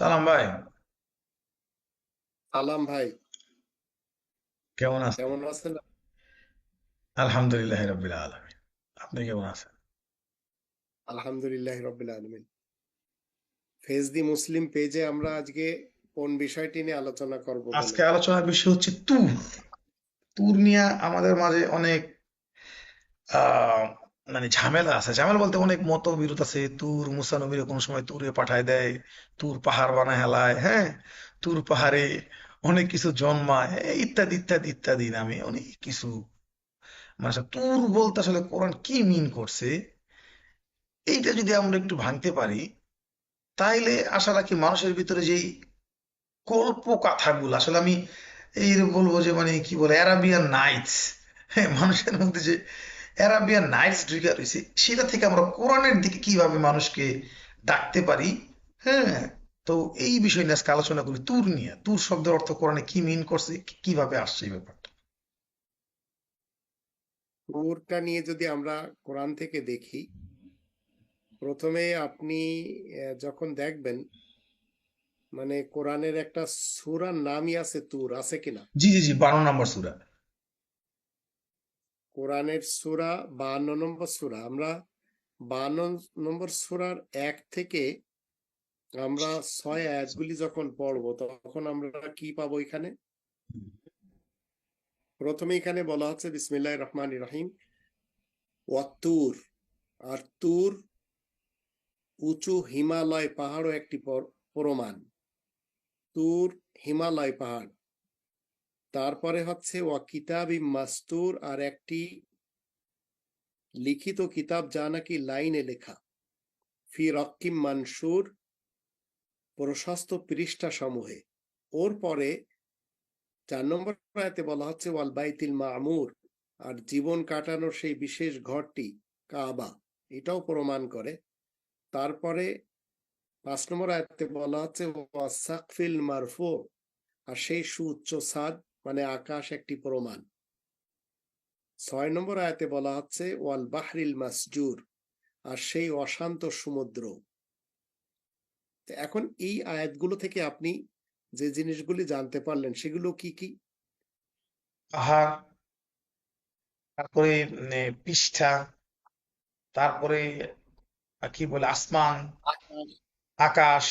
সালাম ভাই। সালাম ভাই। কেমন আছেন? কেমন আছেন? আলহামদুলিল্লাহ রবিল আলমিন। আপনি কেমন আছেন? আলহামদুলিল্লাহ রবিল আলমিন। ফেজ দি মুসলিম পেজে আমরা আজকে কোন বিষয়টি নিয়ে আলোচনা করব আজকে আলোচনার বিষয় হচ্ছে তুর। তুর নিয়ে আমাদের মাঝে অনেক আহ মানে ঝামেলা আছে। ঝামেলা বলতে অনেক মতবিরোধ আছে। তুর মুসা নবীর কোন সময় তুরে পাঠায় দেয়, তুর পাহাড় বানায় হেলায় হ্যাঁ? তুর পাহাড়ে অনেক কিছু জন্মায় ইত্যাদি ইত্যাদি ইত্যাদি নামে অনেক কিছু। মানে তুর বলতে আসলে কোরআন কি মিন করছে? এইটা যদি আমরা একটু ভাঙতে পারি, তাইলে আশা রাখি মানুষের ভিতরে যেই কল্প কথাগুলো, আসলে আমি এই বলব যে মানে কি বলে অ্যারাবিয়ান নাইটস হ্যাঁ মানুষের মধ্যে যে অ্যারাবিয়ান নাইটস ঢুকে রয়েছে সেটা থেকে আমরা কোরআনের দিকে কীভাবে মানুষকে ডাকতে পারি? হ্যাঁ তো এই বিষয় নিয়ে আজকে আলোচনা করি। তুর নিয়ে। তুর শব্দের অর্থ কোরআনে কি মিন করছে? কীভাবে আসছে এই ব্যাপারটা? ট্যুরটা নিয়ে যদি আমরা কোরআন থেকে দেখি প্রথমে আপনি যখন দেখবেন মানে কোরআনের একটা সূরার নামই আছে তুর আছে কিনা? জি জি জি বারো নম্বর সূরা। কোরআনের সূরা বান্ন নম্বর সূরা। আমরা বান্ন নম্বর সূরার এক থেকে আমরা ছয় আয়াতগুলি যখন পড়ব, তখন আমরা কি পাবো এখানে? প্রথমে এখানে বলা হচ্ছে বিসমিল্লাহ রহমান রহিম, ওয়াত্তুর। আর তুর উঁচু হিমালয় পাহাড়ও একটি পর- প্রমাণ। তুর হিমালয় পাহাড়। তারপরে হচ্ছে ওয়া কিতাবি মাস্তুর আর একটি লিখিত কিতাব যা নাকি লাইনে লেখা। ফি রক্কিম মানসুর প্রশস্ত পৃষ্ঠা সমূহে। ওর পরে চার নম্বর আয়াতে বলা হচ্ছে, ওয়াল বাইতিল মামুর আর জীবন কাটানোর সেই বিশেষ ঘরটি, কাবা। এটাও প্রমাণ করে। তারপরে পাঁচ নম্বর আয়তে বলা হচ্ছে ওয়াসাকফিল মারফু আর সেই সুউচ্চ সাদ মানে আকাশ একটি প্রমাণ। ছয় নম্বর আয়াতে বলা হচ্ছে ওয়াল বাহরিল মাসজুর আর সেই অশান্ত সমুদ্র। এখন এই আয়াতগুলো থেকে আপনি যে জিনিসগুলি জানতে পারলেন সেগুলো কি কি? পাহাড় তারপরে উম, পৃষ্ঠা তারপরে কি বলে আসমান আকাশ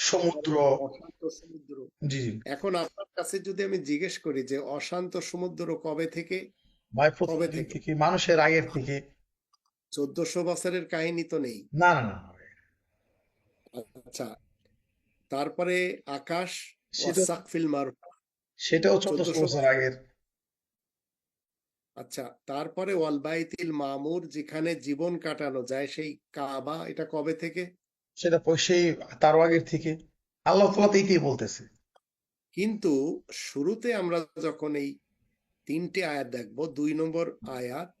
সমুদ্র। অশান্ত সমুদ্র। জি এখন আপনার কাছে যদি আমি জিজ্ঞেস করি যে অশান্ত সমুদ্র কবে থেকে? ভাই কবে থেকে? মানুষের আগের থেকে। চোদ্দশো বছরের কাহিনী তো নেই। না না আচ্ছা তারপরে আকাশ সেটা ওয়াসাকফিল সেটাও চোদ্দশো বছর আগের। আচ্ছা তারপরে ওয়াল বাইতিল মামুর যেখানে জীবন কাটানো যায় সেই কাবা এটা কবে থেকে? সেটা প- সেই তারও আগের থেকে। আল্লাহ তাআলা তো বলতেছে। কিন্তু শুরুতে আমরা যখন এই তিনটে আয়াত দেখব দুই নম্বর আয়াত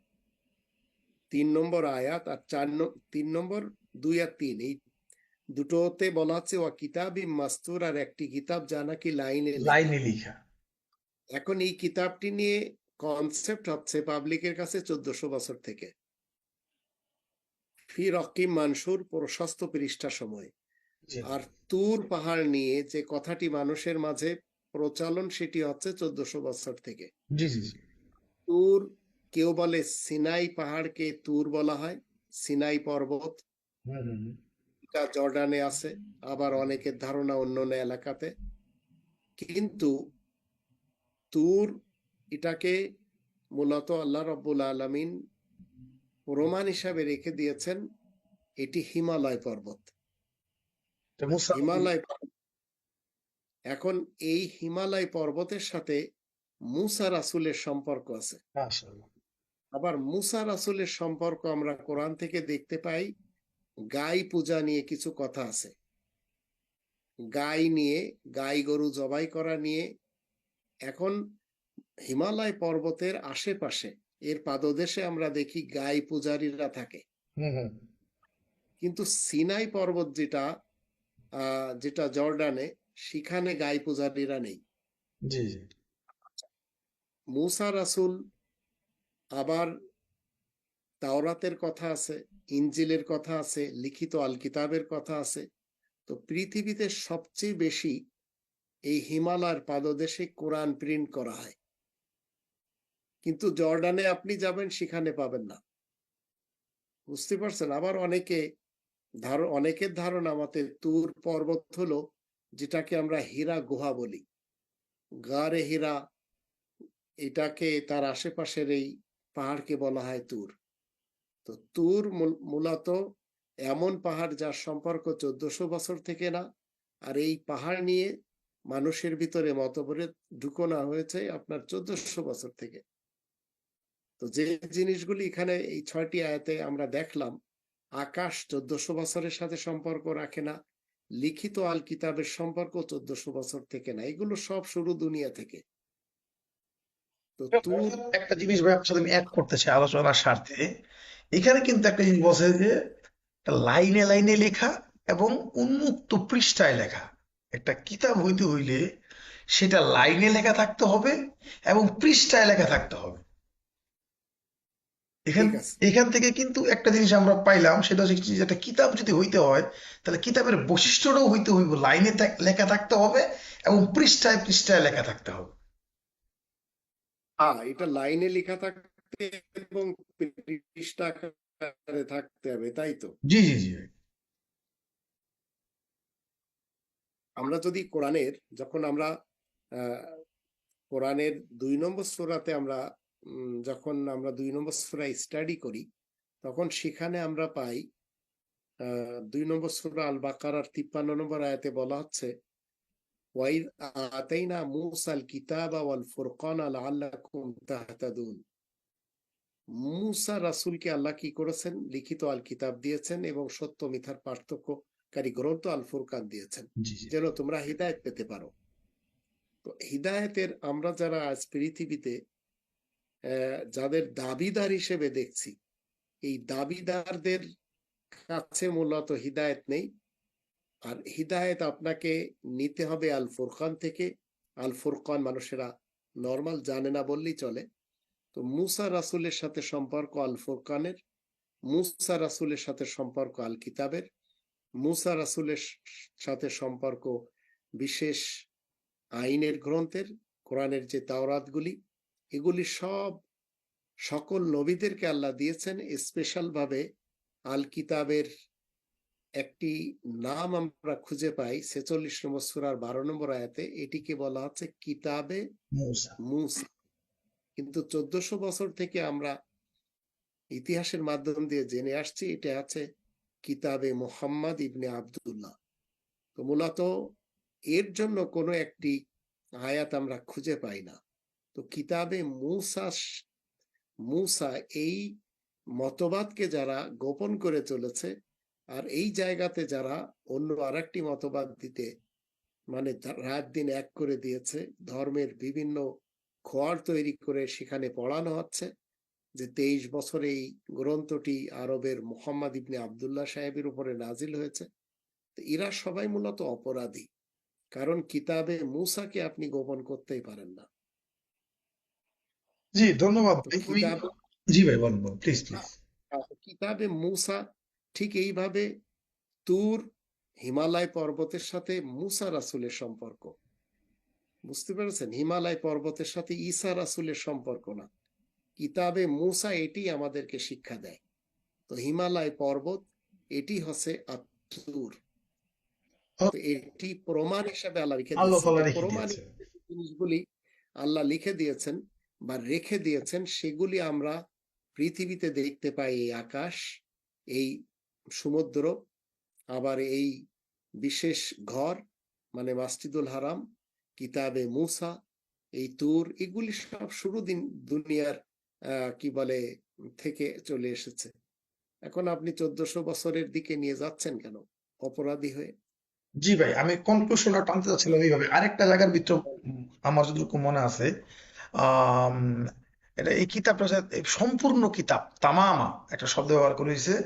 তিন নম্বর আয়াত আর চার তিন নম্বর দুই আর তিন এই দুটোতে বলা হচ্ছে ওয়া কিতাবি মাস্তুর আর একটি কিতাব যা নাকি লাইনে লেখা। লাইনে লিখা। এখন এই কিতাবটি নিয়ে কনসেপ্ট হচ্ছে পাবলিকের কাছে চোদ্দশো বছর থেকে। ফি রকিম মানসুর প্রশস্ত পৃষ্ঠা সময়। আর তুর পাহাড় নিয়ে যে কথাটি মানুষের মাঝে প্রচলন সেটি হচ্ছে চোদ্দশো বছর থেকে। তুর কেউ বলে সিনাই পাহাড়কে তুর বলা হয় সিনাই পর্বত। এটা জর্ডানে আছে আবার অনেকের ধারণা অন্য অন্য এলাকাতে। কিন্তু তুর এটাকে মূলত আল্লাহ রব্বুল আলমিন প্রমাণ হিসাবে রেখে দিয়েছেন এটি হিমালয় পর্বত। হিমালয় পর্বত। এখন এই হিমালয় পর্বতের সাথে মুসা রাসূলের সম্পর্ক আছে। আবার মুসা রাসূলের সম্পর্ক আমরা কোরআন থেকে দেখতে পাই গাই পূজা নিয়ে কিছু কথা আছে। গাই নিয়ে গাই গরু জবাই করা নিয়ে এখন হিমালয় পর্বতের আশেপাশে এর পাদদেশে আমরা দেখি গাই পূজারীরা থাকে। কিন্তু সিনাই পর্বত যেটা যেটা জর্ডানে সেখানে গাই পূজারীরা নেই। মুসা রাসূল আবার তাওরাতের কথা আছে ইঞ্জিলের কথা আছে লিখিত আল কিতাবের কথা আছে। তো পৃথিবীতে সবচেয়ে বেশি এই হিমালয়ের পাদদেশে কোরআন প্রিন্ট করা হয়। কিন্তু জর্ডানে আপনি যাবেন, সেখানে পাবেন না। বুঝতে পারছেন? আবার অনেকে ধার, অনেকের ধারণা মতে তুর পর্বত হলো, যেটাকে আমরা হীরা গুহা বলি। গারে হীরা, এটাকে তার আশেপাশের এই পাহাড়কে বলা হয় তুর। তো তুর মূলত এমন পাহাড় যার সম্পর্ক চোদ্দশো বছর থেকে না, আর এই পাহাড় নিয়ে মানুষের ভিতরে মতভেদ ঢুকোনা হয়েছে আপনার চোদ্দশো বছর থেকে। তো যে জিনিসগুলি এখানে এই ছয়টি আয়াতে আমরা দেখলাম আকাশ চোদ্দশো বছরের সাথে সম্পর্ক রাখে না লিখিত আল কিতাবের সম্পর্ক চোদ্দশো বছর থেকে না এগুলো সব শুরু দুনিয়া থেকে। তো একটা জিনিস ভাই আপনার সাথে আমি অ্যাড করতে চাই আলোচনার স্বার্থে। এখানে কিন্তু একটা জিনিস বলছে যে লাইনে লাইনে লেখা এবং উন্মুক্ত পৃষ্ঠায় লেখা। একটা কিতাব হইতে হইলে সেটা লাইনে লেখা থাকতে হবে এবং পৃষ্ঠায় লেখা থাকতে হবে। এখান ঠিক আছে। এখান থেকে কিন্তু একটা জিনিস আমরা পাইলাম সেটা হচ্ছে কি, যে একটা কিতাব যদি হইতে হয় তাহলে কিতাবের বৈশিষ্ট্যটাও হইতে হইব লাইনে থাক- লেখা থাকতে হবে এবং পৃষ্ঠায় পৃষ্ঠায় লেখা থাকতে হবে। হ্যাঁ এটা লাইনে লেখা থাকতে এবং পৃষ্ঠা আকারে থাকতে হবে তাই তো? জি জি জি আমরা যদি কোরআনের যখন আমরা আহ, কোরআনের দুই নম্বর সোরাতে আমরা যখন আমরা দুই নম্বর সূরা স্টাডি করি তখন সেখানে আমরা পাই দুই নম্বর সূরা আল বাকারার তিপ্পান্ন নম্বর আয়াতে বলা হচ্ছে ওয়াইদ আতাইনা মুসাল কিতাবা ওয়াল ফুরকানা তাহতাদুন। মুসা রাসূলকে আল্লাহ কি করেছেন? লিখিত আল কিতাব দিয়েছেন এবং সত্য মিথ্যার পার্থক্যকারী গ্রন্থ আল ফুরকান দিয়েছেন যেন তোমরা হিদায়ত পেতে পারো। তো হিদায়তের আমরা যারা আজ পৃথিবীতে যাদের দাবিদার হিসেবে দেখছি, এই দাবিদারদের কাছে মূলত হিদায়ত নেই। আর হিদায়ত আপনাকে নিতে হবে আল ফুরকান থেকে। আল ফুরকান মানুষেরা নর্মাল জানে না বললেই চলে। তো মুসা রাসুলের সাথে সম্পর্ক আল ফুরকানের, মুসা রাসুলের সাথে সম্পর্ক আল কিতাবের, মুসা রাসুলের সাথে সম্পর্ক বিশেষ আইনের গ্রন্থের, কোরআনের যে তাওরাতগুলি এগুলি সব সকল নবীদেরকে আল্লাহ দিয়েছেন। স্পেশাল ভাবে আল কিতাবের একটি নাম আমরা খুঁজে পাই ছেচল্লিশ নম্বর সুরার বারো নম্বর আয়াতে। এটিকে বলা হচ্ছে কিতাবে মুসা। মুসা। কিন্তু চোদ্দশো বছর থেকে আমরা ইতিহাসের মাধ্যম দিয়ে জেনে আসছি এটা আছে কিতাবে মোহাম্মদ ইবনে আব্দুল্লাহ। তো মূলত এর জন্য কোনো একটি আয়াত আমরা খুঁজে পাই না। তো কিতাবে মুসা মুসা এই মতবাদকে যারা গোপন করে চলেছে আর এই জায়গাতে যারা অন্য আরেকটি মতবাদ দিতে মানে রাত দিন এক করে দিয়েছে, ধর্মের বিভিন্ন খোয়ার তৈরি করে সেখানে পড়ানো হচ্ছে, যে তেইশ বছর এই গ্রন্থটি আরবের মোহাম্মদ ইবনে আবদুল্লাহ সাহেবের উপরে নাজিল হয়েছে এরা সবাই মূলত অপরাধী, কারণ কিতাবে মুসাকে আপনি গোপন করতেই পারেন না। জি ধন্যবাদ কিতাব জি ভাই বলুন প্লিজ প্লিজ কিতাবে মুসা ঠিক এইভাবে তুর হিমালয় পর্বতের সাথে মুসা রাসূলের সম্পর্ক। বুঝতে পেরেছেন? হিমালয় পর্বতের সাথে ঈসা রাসূলের সম্পর্ক না। কিতাবে মুসা এটি আমাদেরকে শিক্ষা দেয়। তো হিমালয় পর্বত এটি হচ্ছে আত্মুর এটি প্রমাণ হিসাবে আল্লাহ লিখে দিয়েছেন। প্রমাণ জিনিসগুলি আল্লাহ লিখে দিয়েছেন। বা রেখে দিয়েছেন, সেগুলি আমরা পৃথিবীতে দেখতে পাই এই আকাশ, এই সমুদ্র, আবার এই বিশেষ ঘর মানে মাসজিদুল হারাম, কিতাবে মুসা, এই তুর, এগুলি সব শুরু দিন, দুনিয়ার কি বলে, থেকে চলে এসেছে। এখন আপনি চোদ্দশো বছরের দিকে নিয়ে যাচ্ছেন কেন? অপরাধী হয়ে? জি ভাই, আমি কনক্লুশনটা টানতে চাচ্ছিলাম এইভাবে। আরেকটা জায়গার ভিতর আমার যতটুকু মনে আছে এটা এই কিতাবটা সম্পূর্ণ কিতাব তামামা একটা শব্দ ব্যবহার করে দিয়েছে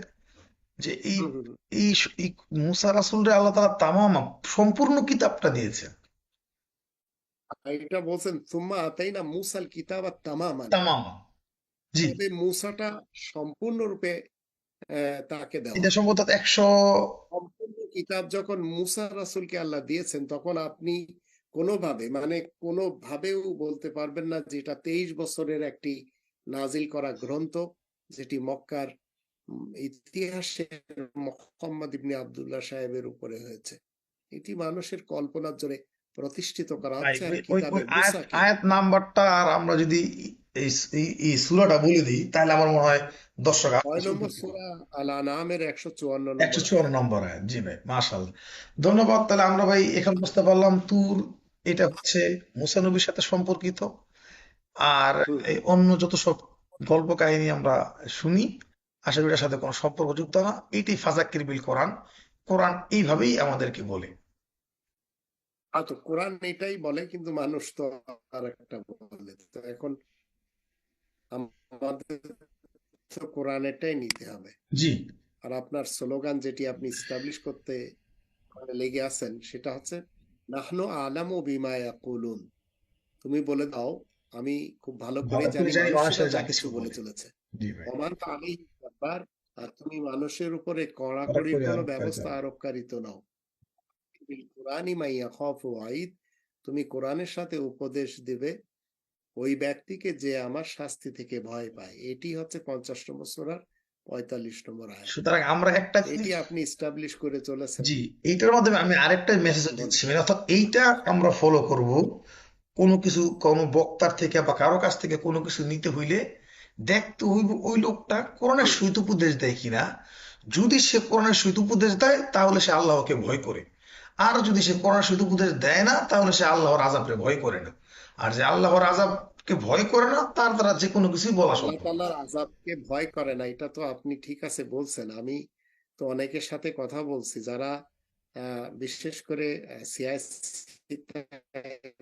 যে এই। এই মুসা রাসূলরে আল্লাহ তাআলা তামামা সম্পূর্ণ কিতাবটা দিয়েছেন আর এটা বলছেন তুম্মা আতাইনা মুসাল কিতাবা তামামান তামামা। জি। তবে মুসাটা সম্পূর্ণরূপে তাকে দেওয়া এটা সম্ভবত একশো সম্পূর্ণ কিতাব যখন মুসা রাসূলকে আল্লাহ দিয়েছেন তখন আপনি কোনোভাবে মানে কোনোভাবেও বলতে পারবেন না যে এটা তেইশ বছরের একটি নাজিল করা গ্রন্থ যেটি মক্কার উম, ইতিহাসে মোহাম্মদ ইবনে আব্দুল্লাহ সাহেবের উপরে হয়েছে। এটি মানুষের কল্পনার জোরে প্রতিষ্ঠিত করা হচ্ছে আয়াত নাম্বারটা আর আমরা যদি এই এই বলে দিই তাহলে আমার মনে হয় দর্শক ছয় নম্বর সূরা আল আনামের একশো চুয়ান্ন নম্বর। একশো চুয়ান্ন নম্বর আয়াত জি ভাই মাশাআল্লাহ। ধন্যবাদ তাহলে আমরা ভাই এখন বুঝতে পারলাম তুর এটা হচ্ছে মুসা নবীর সাথে সম্পর্কিত। আর এই অন্য যত সব গল্প কাহিনী আমরা শুনি আশা করি এটার সাথে কোনো সম্পর্কযুক্ত না। এটি ফাজাক্কির বিল কোরআন। কোরআন এইভাবেই আমাদেরকে বলে। তো কোরআন এটাই বলে কিন্তু মানুষ তো আর একটা বলে। তো এখন আমাদের তো কোরআন এটাই নিতে হবে। জি। আর আপনার স্লোগান যেটি আপনি স্টাবলিশ করতে লেগে আছেন সেটা হচ্ছে নাহনু আলামু বিমা ইয়াকুলুন। তুমি বলে দাও আমি খুব ভালো করে জানি যা কিছু বলে। চলেছে। ব্যাপার আর তুমি মানুষের উপরে কড়াকড়ির কড়াকড়ি কোনো ব্যবস্থা নও। আরোপকারী তো নাও। বিল কোরআনি মাইয়া খফ ওয়াইদ তুমি কোরআনের সাথে উপদেশ দিবে ওই ব্যক্তিকে যে আমার শাস্তি থেকে ভয় পায়। এটি হচ্ছে পঞ্চাশ নম্বর সূরার পঁয়তাল্লিশ নম্বর আয়াত। সুতরাং আমরা একটা এটি আপনি স্টাবলিশ করে চলেছেন। জি এইটার মাধ্যমে আমি আরেকটা মেসেজ দিচ্ছি। মানে অর্থাৎ এইটা আমরা ফলো করব। কোনো কিছু কোনো বক্তার থেকে বা কারও কাছ থেকে কোনো কিছু নিতে হইলে দেখতে হইব ওই লোকটা কোরআনের সহিত উপদেশ দেয় কিনা। যদি সে কোরআনের সহিত উপদেশ দেয় তাহলে সে আল্লাহকে ভয় করে। আর যদি সে কোরআনের সহিত উপদেশ দেয় না তাহলে সে আল্লাহর আজাবকে ভয় করে না। আর যে আল্লাহর আজাবকে ভয় করে না? তার দ্বারা যে কোনো বলা সম্ভব। আযাবকে ভয় করে না, এটা তো আপনি ঠিক আছে বলছেন। আমি তো অনেকের সাথে কথা বলছি যারা বিশেষ করে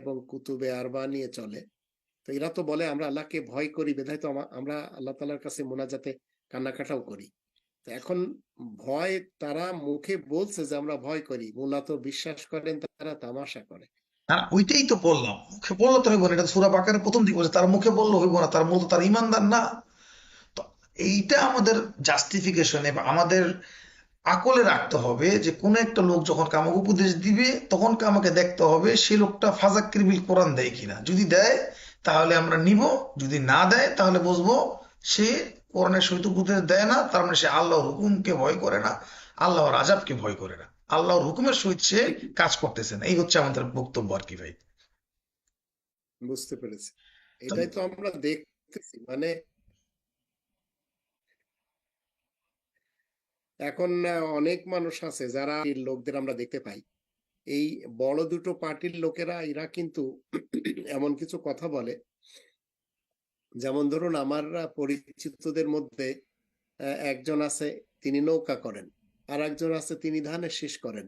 এবং কুতুবে আরবা নিয়ে চলে। তো এরা তো বলে, আমরা আল্লাহকে ভয় করি, বেধায় তো আমরা আল্লাহ তালার কাছে মোনাজাতে কান্নাকাটাও করি। তো এখন ভয় তারা মুখে বলছে যে আমরা ভয় করি। মূলত বিশ্বাস করেন, তারা তামাশা করে। না ওইটাই তো বললাম। মুখে বললে তো হইব না, এটা সুরা বাকারের প্রথম দিকে বলছে। তার মুখে বললে হইব না, তার মূলত তার ইমানদার না। তো এইটা আমাদের জাস্টিফিকেশন বা আমাদের আকলে রাখতে হবে যে কোন একটা লোক যখন কামাকে উপদেশ দিবে, তখন আমাকে দেখতে হবে সে লোকটা ফাজাক্কির বিল কোরআন দেয় কিনা। যদি দেয়, তাহলে আমরা নিব। যদি না দেয়, তাহলে বুঝব সে কোরআনের সহিত উপদেশ দেয় না। তার মানে সে আল্লাহর হুকুমকে ভয় করে না, আল্লাহর আজাবকে ভয় করে না। আল্লাহর হুকুমের সহিত সে কাজ করতেছে না। এই হচ্ছে আমাদের বক্তব্য আর কি ভাই। বুঝতে পেরেছি। এটাই তো আমরা দেখতেছি মানে এখন অনেক মানুষ আছে যারা লোকদের আমরা দেখতে পাই। এই বড় দুটো পার্টির লোকেরা এরা কিন্তু এমন কিছু কথা বলে। যেমন ধরুন আমার পরিচিতদের মধ্যে একজন আছে তিনি নৌকা করেন। আর একজন আছে তিনি ধানের শীষ করেন।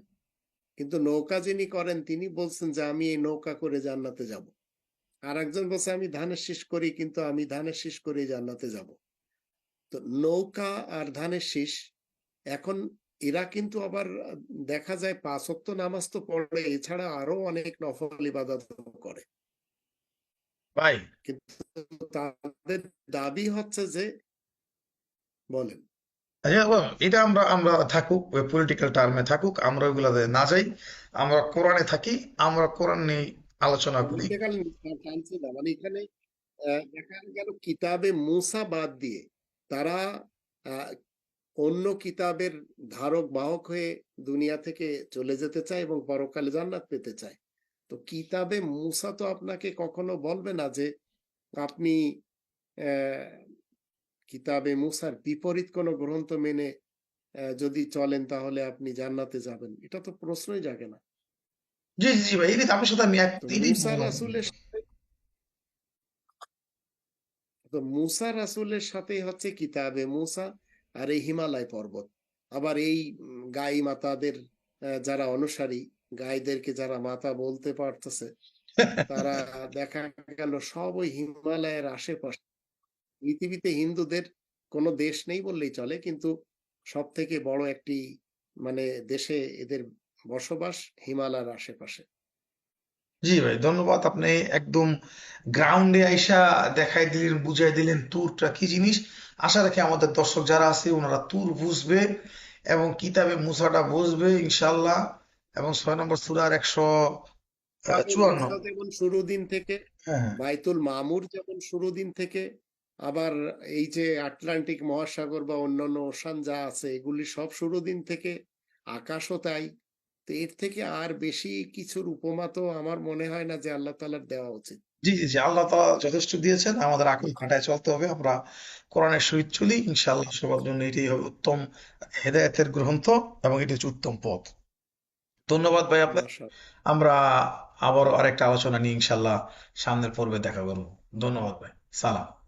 কিন্তু নৌকা যিনি করেন তিনি বলছেন যে আমি এই নৌকা করে জান্নাতে যাব। আর একজন বলছে আমি ধানের শীষ করি কিন্তু আমি ধানের শীষ করে জান্নাতে যাব। তো নৌকা আর ধানের শীষ এখন এরা কিন্তু আবার দেখা যায় পাঁচ ওয়াক্ত নামাজ তো পড়ে এছাড়া আরও অনেক নফল ইবাদত করে। ভাই। কিন্তু তাদের দাবি হচ্ছে যে বলেন। এটা আমরা আমরা থাকুক পলিটিক্যাল টার্মে থাকুক আমরা ওইগুলাতে না যাই। আমরা কোরআনে থাকি আমরা কোরআন নিয়ে আলোচনা করি। মানে এখানে দেখা গেল কিতাবে বাদ দিয়ে তারা অন্য কিতাবের ধারক বাহক হয়ে দুনিয়া থেকে চলে যেতে চায় এবং পরকালে জান্নাত পেতে চায়। তো কিতাবে মুসা তো আপনাকে কখনো বলবে না যে আপনি আহ, কিতাবে মুসার বিপরীত কোনো গ্রন্থ মেনে যদি চলেন তাহলে আপনি জান্নাতে যাবেন। এটা তো প্রশ্নই জাগে না। জি জি জি ভাই এই আপনার সাথে আমি তো মুসা বললাম। রাসূলের সাথে তো মুসা রাসূলের সাথেই হচ্ছে কিতাবে মুসা আর এই হিমালয় পর্বত। আবার এই গাই মাতাদের যারা অনুসারী গাইদেরকে যারা মাতা বলতে পারতেছে তারা দেখা গেল সব ওই হিমালয়ের আশেপাশে পৃথিবীতে হিন্দুদের কোনো দেশ নেই বললেই চলে কিন্তু সব থেকে বড় একটি মানে দেশে এদের বসবাস হিমালয়ের আশেপাশে। জি ভাই ধন্যবাদ। আপনি একদম গ্রাউন্ডে আইসা দেখাই দিলেন বুঝাই দিলেন তুরটা কি জিনিস। আশা রাখি আমাদের দর্শক যারা আছে ওনারা তুর বুঝবে এবং কিতাবে মুসাটা বুঝবে ইনশাল্লাহ এবং ছয় নম্বর সূরার একশো চুয়ান্ন। যেমন শুরু দিন থেকে হ্যাঁ হ্যাঁ। বাইতুল মামুর যেমন শুরু দিন থেকে আবার এই যে আটলান্টিক মহাসাগর বা অন্যান্য ওশান যা আছে এগুলি সব শুরু দিন থেকে আকাশও তাই। তো এর থেকে আর বেশি কিছুর উপমা তো আমার মনে হয় না যে আল্লাহ তাআলার দেওয়া উচিত। জি জি আল্লাহ তাআলা যথেষ্ট দিয়েছেন। আমাদের আকল খাটায় চলতে হবে। আমরা কোরআনের সহিত চলি। ইনশাআল্লাহ সবার জন্য এটাই হবে উত্তম হেদায়েতের গ্রন্থ এবং এটি হচ্ছে উত্তম পথ। ধন্যবাদ ভাই আপনার আমরা আবার আরেকটা আলোচনা নিয়ে ইনশাআল্লাহ সামনের পর্বে দেখা করব। ধন্যবাদ ভাই। সালাম।